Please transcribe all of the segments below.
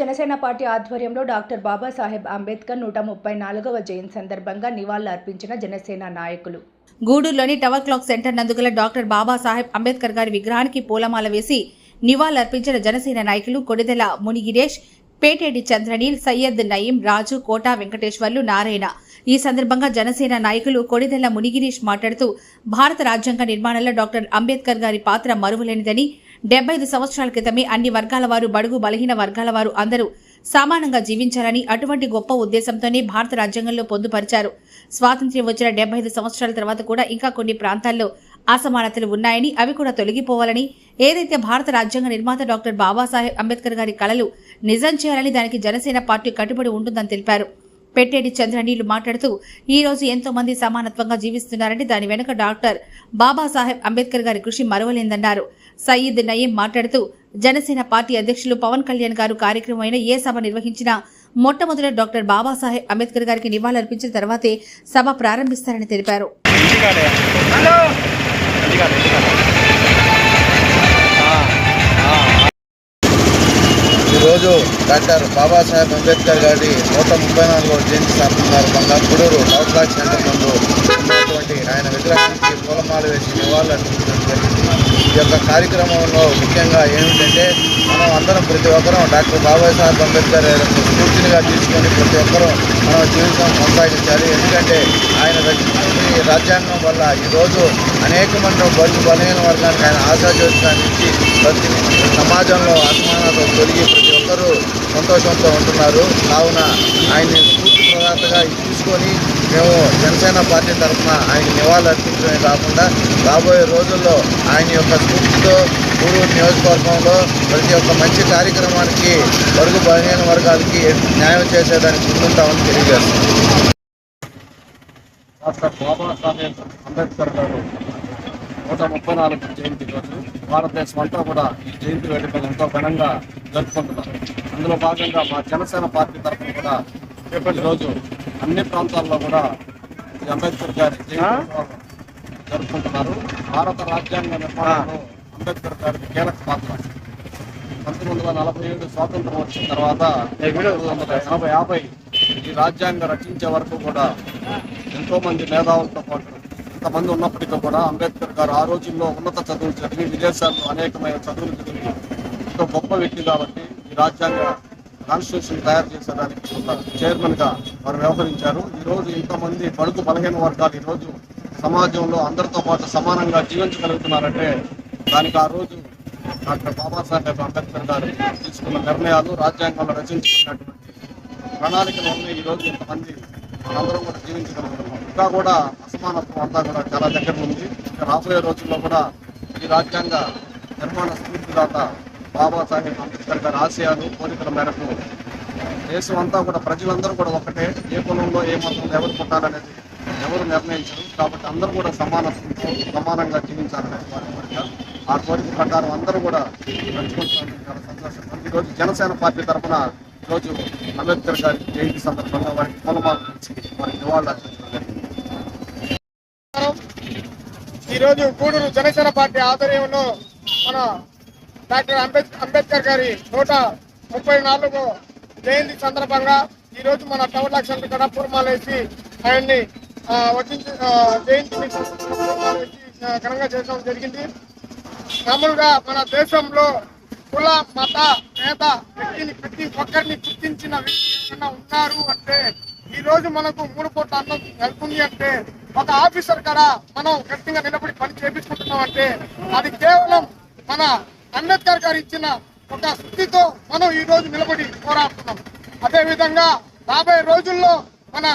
Janasena party ఆధ్వర్యంలో doctor Babasaheb Ambedkar నూట ముప్పై నాలుగవ జయంతి సందర్భంగా నివాళులర్పించిన జనసేన నాయకులు. గూడూరులోని టవర్ క్లాక్ సెంటర్ నందుగల డాక్టర్ బాబాసాహెబ్ అంబేద్కర్ గారి విగ్రహానికి పూలమాల వేసి నివాళులర్పించిన జనసేన నాయకులు కొడిదెల మునిగిరేష్ పేటేటి చంద్రనీల్ సయ్యద్ నయీం రాజు కోటా వెంకటేశ్వర్లు నారాయణ. ఈ సందర్భంగా జనసేన నాయకులు కొడిదెల మునిగిరీష్ మాట్లాడుతూ భారత రాజ్యాంగ నిర్మాణంలో డాక్టర్ అంబేద్కర్ గారి పాత్ర మరువలేనిదని డెబ్బై ఐదు సంవత్సరాల క్రితమే అన్ని వర్గాల వారు బడుగు బలహీన వర్గాల వారు అందరూ సమానంగా జీవించాలని అటువంటి గొప్ప ఉద్దేశంతోనే భారత రాజ్యాంగంలో పొందుపరిచారు. స్వాతంత్ర్యం వచ్చిన డెబ్బై ఐదు సంవత్సరాల తర్వాత కూడా ఇంకా కొన్ని ప్రాంతాల్లో అసమానతలు ఉన్నాయని అవి కూడా తొలగిపోవాలని ఏదైతే భారత రాజ్యాంగ నిర్మాత డాక్టర్ బాబాసాహెబ్ అంబేద్కర్ గారి కళలు నిజం చేయాలని దానికి జనసేన పార్టీ కట్టుబడి ఉంటుందని తెలిపారు. పెట్టేటి చంద్రనీలు మాట్లాడుతూ ఈ రోజు ఎంతో మంది సమానత్వంగా జీవిస్తున్నారని దాని వెనుక డాక్టర్ బాబాసాహెబ్ అంబేద్కర్ గారి కృషి మరవలేందన్నారు సయీద్ నయీం మాట్లాడుతూ జనసేన పార్టీ అధ్యక్షులు పవన్ కళ్యాణ్ గారు కార్యక్రమమైన ఏ సభ నిర్వహించినా మొట్టమొదట డాక్టర్ బాబాసాహెబ్ అంబేద్కర్ గారికి నివాళులర్పించిన తర్వాతే సభ ప్రారంభిస్తారని తెలిపారు ఈరోజు డాక్టర్ బాబాసాహెబ్ అంబేద్కర్ గారి నూట ముప్పై నాలుగవ జయంతి సందర్భంగా గుడూరు నౌట్లాక్ సెంటర్ ముందు ఉన్నటువంటి ఆయన విగ్రహానికి పూలమాల వేసి నివాళులర్పించడం జరిగింది. ఈ యొక్క కార్యక్రమంలో ముఖ్యంగా ఏమిటంటే మనం అందరం ప్రతి ఒక్కరూ డాక్టర్ బాబాసాహెబ్ అంబేద్కర్ గారు స్ఫూర్తినిగా తీసుకొని ప్రతి ఒక్కరూ మనం జీవితం కొనసాగించాలి ఎందుకంటే ఆయన ఈ రాజ్యాంగం వల్ల ఈరోజు అనేక మంది బలు బలహీన వర్గానికి ఆయన ఆశాజ్యోతిగా ఇచ్చి ప్రతి సమాజంలో అసమానత తొలగి ప్రతి అందరూ సంతోషంతో ఉంటున్నారు. కావున ఆయన్ని స్ఫూర్తి ప్రదాతగా తీసుకొని మేము జనసేన పార్టీ తరఫున ఆయన నివాళులు అర్పించడమే కాకుండా రాబోయే రోజుల్లో ఆయన యొక్క స్ఫూర్తితో గూడూరు నియోజకవర్గంలో ప్రతి ఒక్క మంచి కార్యక్రమానికి వరకు బలహీన వర్గాలకి న్యాయం చేసేదానికి ముందుంటామని తెలియజేస్తున్నాం. డాక్టర్ బాబాసాహెబ్ అంబేద్కర్ గారు నూట ముప్పై నాలుగు జయంతి రోజు భారతదేశం అంతా కూడా ఈ జయంతి వేడుకలు ఎంతో ఘనంగా జరుపుకుంటున్నారు. అందులో భాగంగా మా జనసేన పార్టీ తరఫున కూడా ఈరోజు అన్ని ప్రాంతాల్లో కూడా అంబేద్కర్ గారి జరుపుకుంటున్నారు. భారత రాజ్యాంగ నిర్మాణంలో అంబేద్కర్ గారికి కీలక పాత్ర. పంతొమ్మిది వందల నలభై ఏడు స్వాతంత్రం వచ్చిన తర్వాత పంతొమ్మిది వందల ఎనభై యాభై ఈ రాజ్యాంగం రచించే వరకు కూడా ఎంతో మంది మేధావులతో పాటు కొంతమంది ఉన్నప్పటికీ కూడా అంబేద్కర్ గారు ఆ రోజుల్లో ఉన్నత చదువులు చదివి విదేశాల్లో అనేకమైన చదువులు చదివి ఎంతో గొప్ప వ్యక్తి కాబట్టి ఈ రాజ్యాంగ కాన్స్టిట్యూషన్ తయారు చేసేదానికి ఒక చైర్మన్గా వారు వ్యవహరించారు. ఈరోజు ఇంతమంది బడుగు బలహీన వర్గాలు ఈ రోజు సమాజంలో అందరితో పాటు సమానంగా జీవించగలుగుతున్నారంటే దానికి ఆ రోజు డాక్టర్ బాబాసాహెబ్ అంబేద్కర్ గారు తీసుకున్న నిర్ణయాలు రాజ్యాంగంలో రచించుకున్నటువంటి ప్రణాళికలు ఉన్నాయి. ఈ రోజు ఇంతమంది మనందరం కూడా జీవించగలుగుతున్నాం. ఇంకా కూడా అసమానత్వం అంతా కూడా చాలా దగ్గర ఉంది. ఇంకా రాబోయే రోజుల్లో కూడా ఈ రాజ్యాంగ నిర్మాణ స్ఫూర్తిదాత బాబాసాహెబ్ అంబేద్కర్ గారి ఆశయాలు కోరికల మేరకు దేశం అంతా కూడా ప్రజలందరూ కూడా ఒకటే. ఏ కులంలో ఏ మతంలో ఎవరు పుట్టాలనేది ఎవరు నిర్ణయించరు. కాబట్టి అందరూ కూడా సమానత్వంతో సమానంగా జీవించాలనేది వారి కోరిక. ఆ కోరిక ప్రకారం అందరూ కూడా నడుచుకుంటున్నారు చాలా సంతోషం. ఈరోజు జనసేన పార్టీ తరఫున ఈరోజు అంబేద్కర్ గారి జయంతి సందర్భంగా వారికి పూలమాలు ఇచ్చి వారికి నివాళులు ఈరోజు గూడూరు జనసేన పార్టీ ఆధ్వర్యంలో మన డాక్టర్ అంబేద్ అంబేద్కర్ గారి నూట ముప్పై నాలుగో జయంతి సందర్భంగా ఈరోజు మన టౌన్ లాక్ కూడా పూర్మాలు వేసి ఆయన్ని ఆ, వచ్చించి జయంతిని ఘనంగా చేయడం జరిగింది. మామూలుగా మన దేశంలో కుల మత పేద వ్యక్తిని ప్రతి ఒక్కరిని గుర్తించిన వ్యక్తి ఎవరైనా ఉన్నారు అంటే ఈ రోజు మనకు మూడు కోట్ల అన్నం వెళ్తుంది అంటే ఒక ఆఫీసర్ కదా మనం గట్టిగా నిలబడి పని చేపించుకుంటున్నాం అంటే అది కేవలం మన అంబేద్కర్ గారు ఇచ్చిన ఒక స్థితితో మనం ఈ రోజు నిలబడి పోరాడుతున్నాం. అదే విధంగా రాబోయే రోజుల్లో మన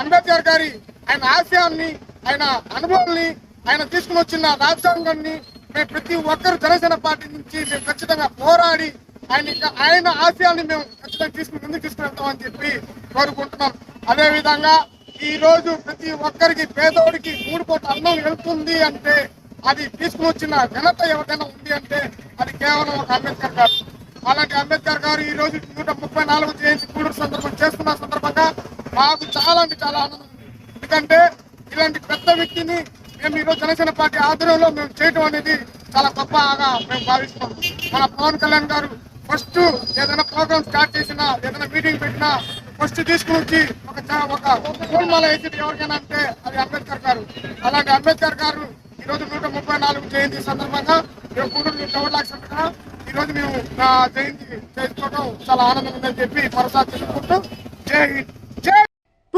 అంబేద్కర్ గారి ఆయన ఆశయాన్ని ఆయన అనుభవాల్ని ఆయన తీసుకుని వచ్చిన రాజ్యాంగాన్ని మేము ప్రతి ఒక్కరు జనసేన పార్టీ నుంచి మేము ఖచ్చితంగా పోరాడి ఆయన ఆయన ఆశయాన్ని మేము ఖచ్చితంగా తీసుకుని ముందుకు తీసుకువెళ్తామని చెప్పి కోరుకుంటున్నాం. అదేవిధంగా ఈరోజు ఈ రోజు ప్రతి ఒక్కరికి పేదోడికి మూడు కోట్ల అన్నం వెళ్తుంది అంటే అది తీసుకుని వచ్చిన ఘనత ఎవరికైనా ఉంది అంటే అది కేవలం ఒక అంబేద్కర్ గారు. అలాంటి అంబేద్కర్ గారు ఈ రోజు నూట ముప్పై నాలుగు జయంతి కూడు సందర్భం చేస్తున్న సందర్భంగా మాకు చాలా అంటే చాలా ఆనందం ఉంది. ఎందుకంటే ఇలాంటి పెద్ద వ్యక్తిని మేము ఈరోజు జనసేన పార్టీ ఆధ్వర్యంలో మేము చేయటం అనేది చాలా గొప్పగా మేము భావిస్తున్నాం. మన పవన్ కళ్యాణ్ గారు ఫస్ట్ ఏదైనా ప్రోగ్రామ్ స్టార్ట్ చేసినా ఏదైనా మీటింగ్ పెట్టినా ఫస్ట్ తీసుకుని వచ్చి ఒక ఒక పూలమాల వేసేది ఎవరికైనా అంటే అది అంబేద్కర్ గారు. అలాంటి అంబేద్కర్ గారు ఈ రోజు నూట ముప్పై నాలుగు జయంతి సందర్భంగా మేము గూడూరు టవర్ లాక్స్ అంటున్నా ఈ రోజు మేము నా జయంతి చేసుకోవడం చాలా ఆనందంగా ఉందని చెప్పి మరోసారి తెలుసుకుంటూ జై హింద్. జై